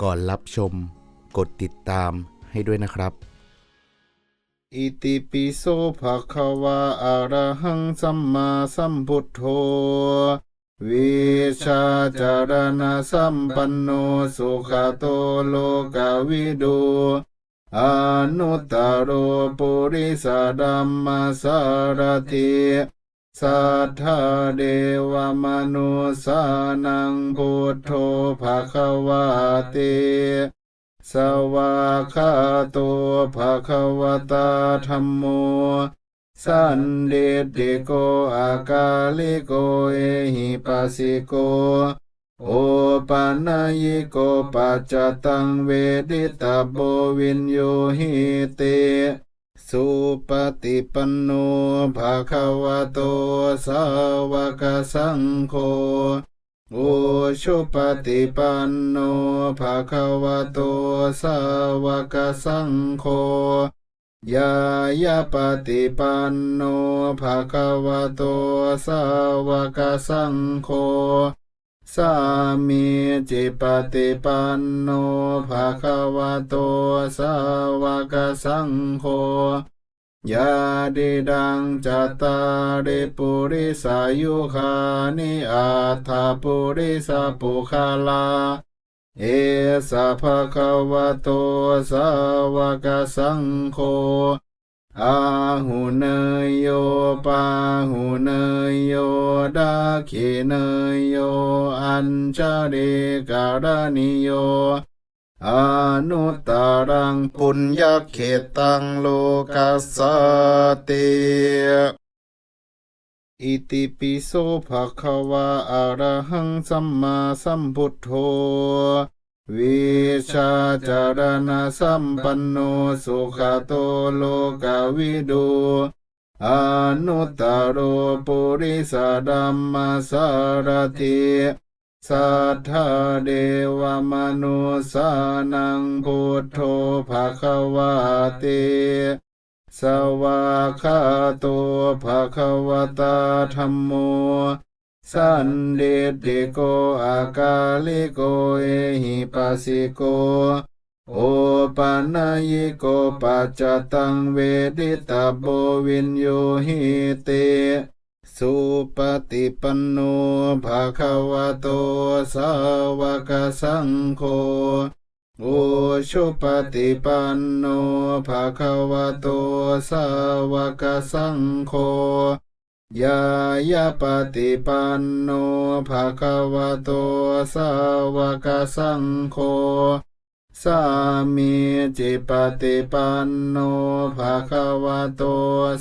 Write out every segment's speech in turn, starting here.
ก่อนรับชม กดติดตามให้ด้วยนะครับ อิติปิโสภะคะวะอะระหังสัมมาสัมพุทโธวิชาจารณะสัมปันโนสุขโตโลกวิดูอนุตตรโปุริสดัมมาสารติ สัทธาเดวมนุสานังพุทโธภะคะวะเตสวากขาโตภะคะวตาธัมโม สันเดติโกอากาลิโกเอหิปัสสิโก โอปันญิโกปัจจตังเวดิตาโบวินโยหิเต สุปฏิปันโนภะคะวะโตสาวกสังโฆโอชุปฏิปันโนภะคะวะโตสาวกสังโฆยายาปฏิปันโนภะคะวะโตสาวกสังโฆสามีจิปฏิปันโนภะคะวะโตสาวกสังโฆ ยาดิดังจัตตาริปุริสายุคานิอาถาปุริสปุคาลา เอสะภะคะวะโตสาวกสังโฆอาหุเนยโยปาหุเนยโยดาขิเนยโย อัญชริการนิโย อนุตตรังปุญญาเขตังโลกัสสติอิติปิโสภะคะวะอะระหังสัมมาสัมพุทโธวิชาจารณะสัมปันโนสุขโตโลกวิดูอนุตตโรปุริสดัมมาสารติ สัทธาเดวมนุสานังพุทโธภะคะวะเตสวากขาโตภะคะวตาธัมโม สันเดติโกอากาลิโกเอหิปัสสิโก โอปันญิโกปัจจตังเวดิตาโบวินโยหิเต สุปฏิปันโนภะคะวะโตสาวกสังโฆโอชุปฏิปันโนภะคะวะโตสาวกสังโฆยายาปฏิปันโนภะคะวะโตสาวกสังโฆ สามีจิปฏิปันโนภะคะวะโต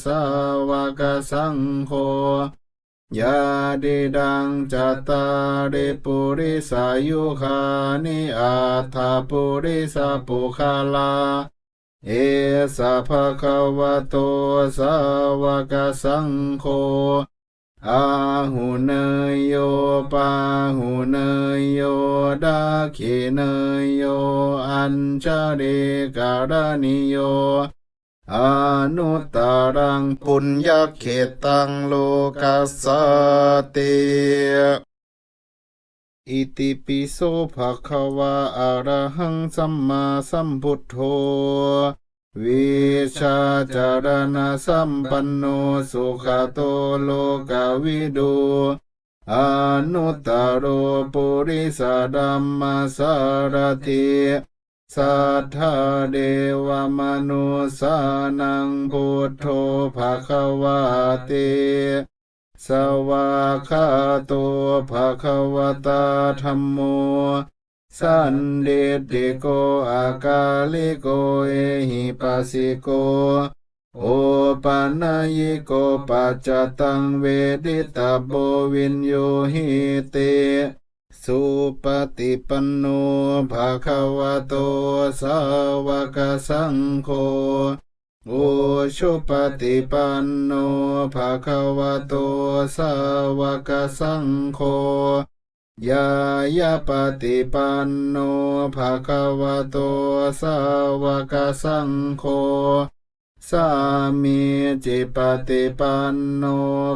สาวกสังโฆยาดิดังจัตตาริปุริสายุคานิอาถาปุริสปุคาลา เอสะภะคะวะโตสาวกสังโฆ อาหุเนยโยปาหุเนยโยดาขิเนยโยอัญชริการนิโยอนุตตรังปุญญเขตังโลกัสสติอิติปิโสภะคะวะอะระหังสัมมาสัมพุทโธ วิชาจารณะสัมปันโนสุขโตโลกวิดูอนุตตโรปุริสดัมมาสารติสัทธาเดวมนุสานังพุทโธภะคะวะเตสวากขาโตภะคะวตาธัมโม สันเดติโกอากาลิโกเอหิปัสสิโก โอปันญิโกปัจจตังเวดิตาโบวินโยหิเต สุปฏิปันโนภะคะวะโตสาวกสังโฆโอชุปฏิปันโนภะคะวะโตสาวกสังโฆ ยายาปฏิปันโนภะคะวะโตสาวกสังโฆสามีจิปฏิปันโน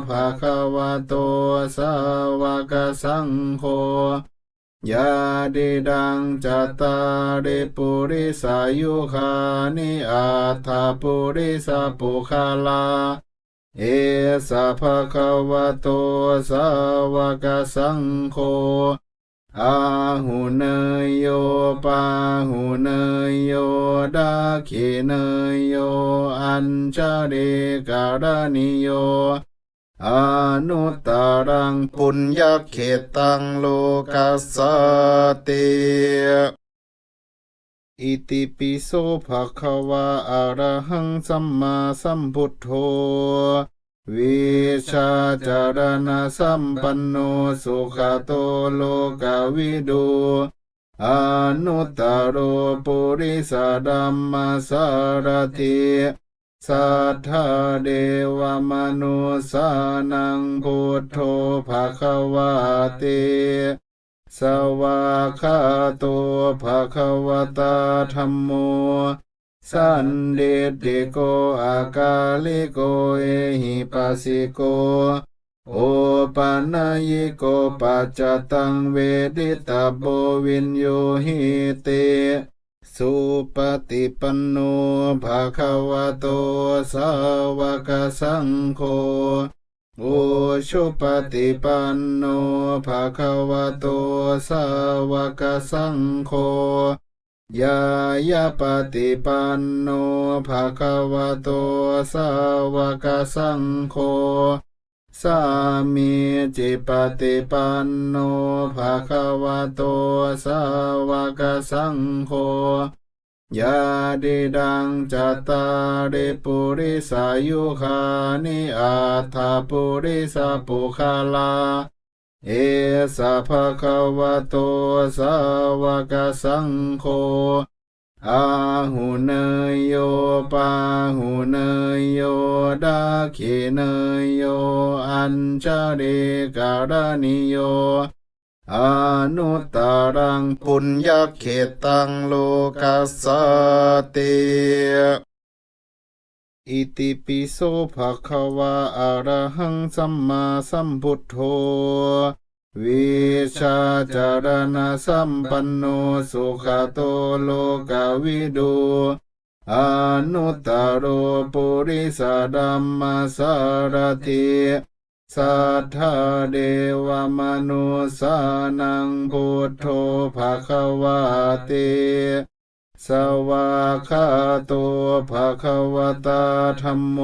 ภะคะวะโตสาวกสังโฆยาดิดังจัตตาริปุริสายุคานิอาถาปุริสปุคาลา เอสะภะคะวะโตสาวกสังโฆอาหุเนยโยปาหุเนยโยดาขิเนยโยอัญชาเรการณิโยอนุตตรังปุญญเขตังโลกัสสติ อิติปิโสภะคะวะอะระหังสัมมาสัมพุทโธวิชาจารณะสัมปันโนสุขโตโลกวิดูอนุตตโรปุริสดัมมาสารติสัทธาเดวมนุสานังพุทโธภะคะวะเต สวากขาโตภะคะวตาธัมโม สันเดติโกอากาลิโกเอหิปัสสิโก โอปันญิโกปัจจตังเวดิตาโบวินโยหิเต สุปฏิปันโนภะคะวะโตสาวกสังโฆ โอชุปฏิปันโนภะคะวะโตสาวกสังโฆยายาปฏิปันโนภะคะวะโตสาวกสังโฆสามีจิปฏิปันโนภะคะวะโตสาวกสังโฆ ยาดิดังจัตตาริปุริสายุคานิอาถาปุริสปุคาลา เอสะภะคะวะโตสาวกสังโฆอาหุเนยโยปาหุเนยโยดาขิเนยโย อัญชาเรการณิโย อนุตตรังปุญญเขตังโลกัสสติอิติปิโสภะคะวะอะระหังสัมมาสัมพุทโธวิชาจารณะสัมปันโนสุขโตโลกวิดูอนุตตโรปุริสดัมมาสารติ สัทธาเดวมนุสานังพุทโธภะคะวะเตสวากขาโตภะคะวตาธัมโม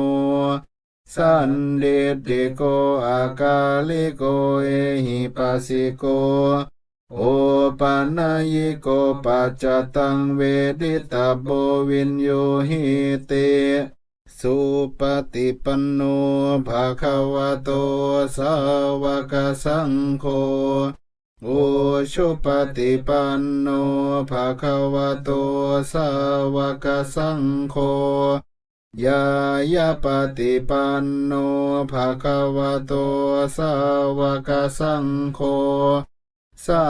สันเดติโกอากาลิโกเอหิปัสสิโก โอปันญิโกปัจจตังเวดิตาโบวินโยหิเต สุปฏิปันโนภะควโตสาวกสังโฆโอชุปฏิปันโนภะควโตสาวกสังโฆยายาปฏิปันโนภะควโตสาวกสังโฆ สา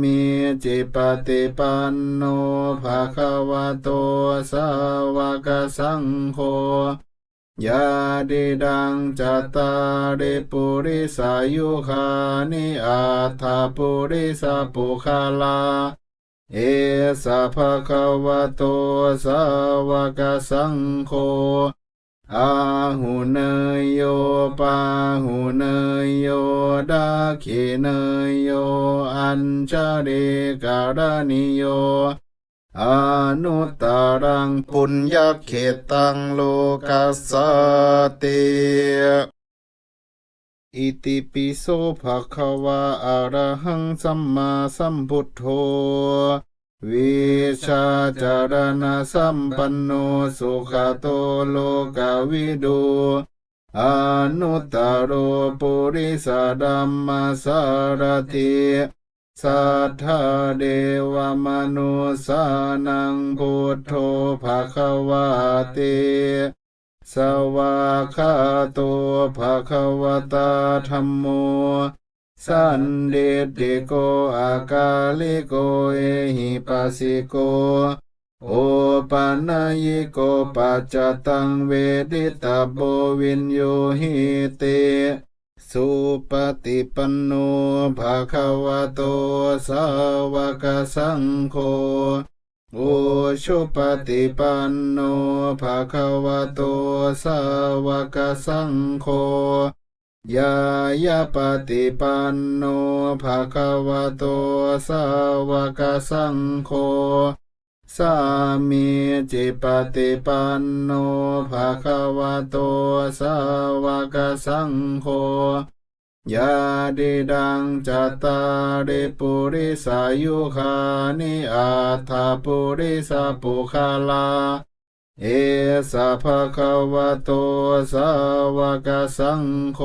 มีจิปฏิปันโนภะคะวะโตสาวกสังโฆยาดิดังจัตตาริปุริสายุคานิอาถาปุริสปุคาลา เอสภะคะวะโตสาวกสังโฆ อาหุเนยโยปาหุเนยโยดาขิเนยโยอัญชาเรการณิโยอนุตตรังปุญญเขตังโลกัสสติอิติปิโสภะคะวะอะระหังสัมมาสัมพุทโธ วิชาจารณะสัมปันโนสุขโตโลกวิดูอนุตตโรปุริสดัมมาสารติสัทธาเดวมนุสานังพุทโธภะคะวะเตสวากขาโตภะคะวตาธัมโม สันเดติโกอากาลิโกเอหิปัสสิโก โอปันญิโกปัจจตังเวดิตาโบวินโยหิเตสสุปฏิปันโนภะคะวะโตสาวกสังโฆโอชุปฏิปันโนภะคะวะโตสาวกสังโฆ ยายาปฏิปันโนภะคะวะโตสาวกสังโฆสามีจิปฏิปันโนภะคะวะโตสาวกสังโฆยาดิดังจัตตาริปุริสายุคานิอาถาปุริสปุคาลา เอสะภะคะวะโตสาวกสังโฆ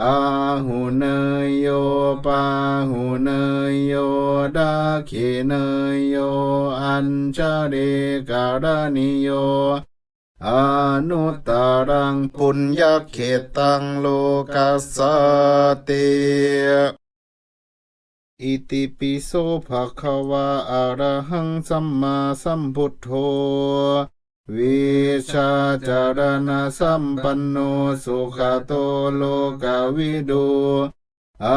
อาหูเนยโยปาหูเนยโยดาขิเนยโยอัญชาเรการณิโยอนุตตรังปุญญเขตังโลกัสสติ อิติปิโสภะคะวะอะระหังสัมมาสัมพุทโธวิชาจารณสัมปันโนสุขโตโลกวิดูอ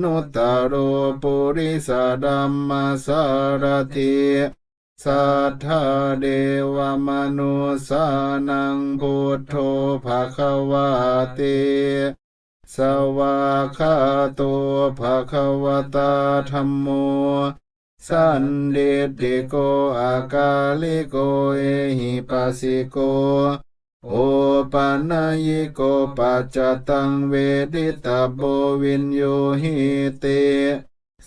นุตตโรปุริสดัมมาสารติสัทธาเดวมนุสานังพุทโธภะคะวะเต สวากาโตภะคะวะตาธัมโม สันเดติโกอากาลิโกเอหิปัสสิโก โอปันญิโกปัจจตังเวดิตาโบวินโยหิเต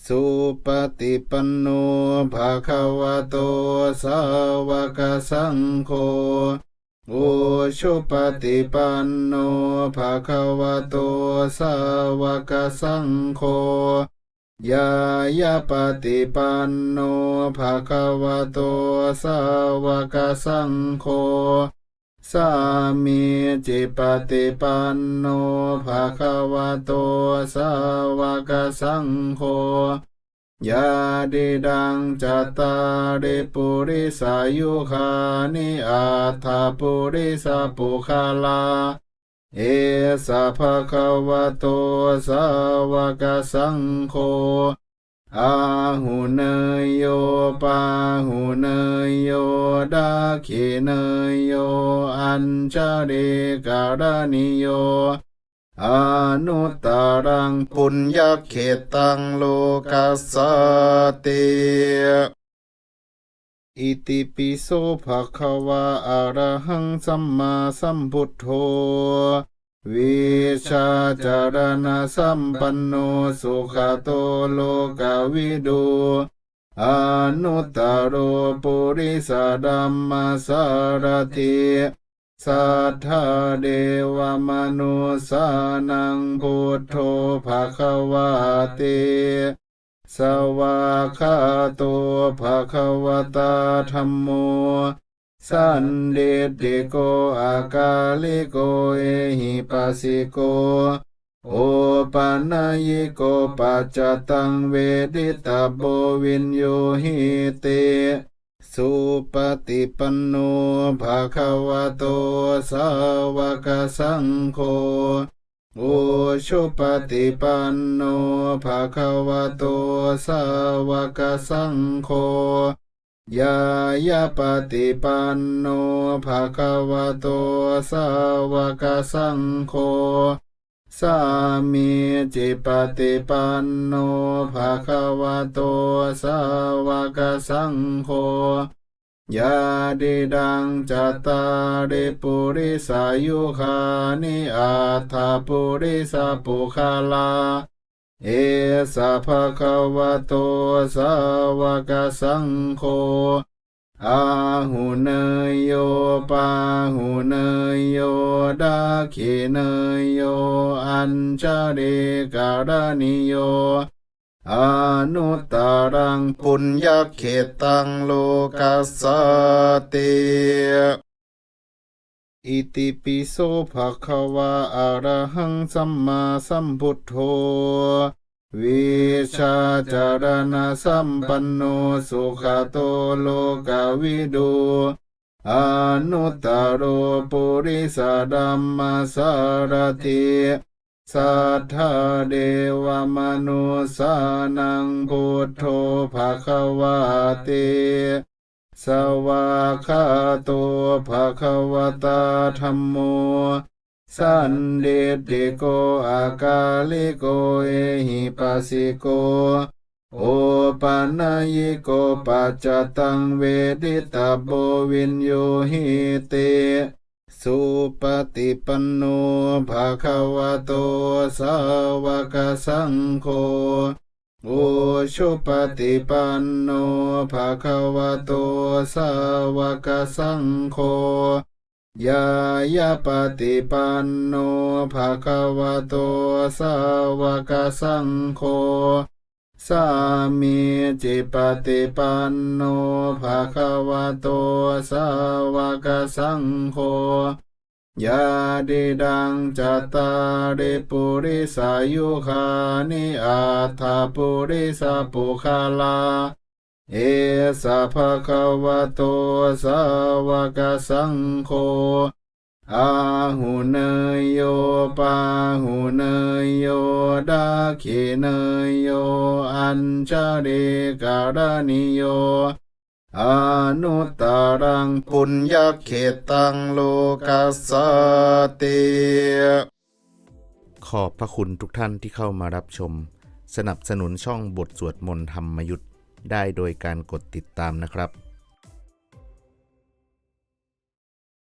สุปฏิปันโนภะคะวะโตสาวกสังโฆ โอชุปฏิปันโนภะคะวะโตสาวกสังโฆยายาปฏิปันโนภะคะวะโตสาวกสังโฆสามีจิปฏิปันโนภะคะวะโตสาวกสังโฆ ยาดิดังจัตตาริปุริสายุคานิอาถาปุริสาปุคาลา เอสะภะคะวะโตสาวกสังโฆอาหูเนยโยปาหูเนยโยดาขิเนยโย อัญชาเรการณิโย อนุตตรังปุญญาเขตังโลกัสสติอิติปิโสภะคะวะอะระหังสัมมาสัมพุทโธวิชาจารณสัมปันโนสุขโตโลกาวิดูอนุตตรโรปุริสดัมมาสารติ สัทธาเดวมนุสานังพุทโธภะคะวะเตสวากาโตภะคะวะตาธัมโม สันเดติโกอากาลิโกเอหิปัสสิโก โอปันญิโกปัจจตังเวดิตาโบวินโยหิเต สุปฏิปันโนภะคะวะโตสาวกสังโฆโอชุปฏิปันโนภะคะวะโตสาวกสังโฆยายาปฏิปันโนภะคะวะโตสาวกสังโฆ สามีจิปฏิปันโนภะคะวะโตสาวกสังโฆยาดิดังจัตตาริปุริสายุคานิอาถาปุริสปุคาลา เอสภะคะวะโตสาวกสังโฆ อาหูเนยโยปาหูเนยโยดาขิเนยโยอัญชาเรการณิโยอนุตตรังปุญญเขตังโลกัสสติอิติปิโสภะคะวะอะระหังสัมมาสัมพุทโธ วิชาจารณสัมปันโนสุขโตโลกวิดูอนุตตโรปุริสดัมมาสารติสัทธาเดวมนุสานังพุทโธภะคะวาติสวากขาโตภะคะวตาธัมโม สันเดติโกอากาลิโกเอหิปัสสิโก โอปันญิโกปัจจตังเวดิตาโบวินโยหิเต สุปฏิปันโนภะคะวะโตสาวกสังโฆโอชุปฏิปันโนภะคะวะโตสาวกสังโฆ ยายาปฏิปันโนภะคะวะโตสาวกสังโฆสามีจิปฏิปันโนภะคะวะโตสาวกสังโฆยาดิดังจัตตาริปุริสายุคานิอาถาปุริสปุคาลา เอสะภะคะวะโตสาวกสังโฆอาหุเนยโยปาหุเนยโยดาขิเนยโยอัญชริการนิโยอนุตตรังปุญญเขตังโลกัสสติขอบพระคุณทุกท่านที่เข้ามารับชม สนับสนุนช่องบทสวดมนต์ธรรมยุทธ ได้โดยการกดติดตามนะครับ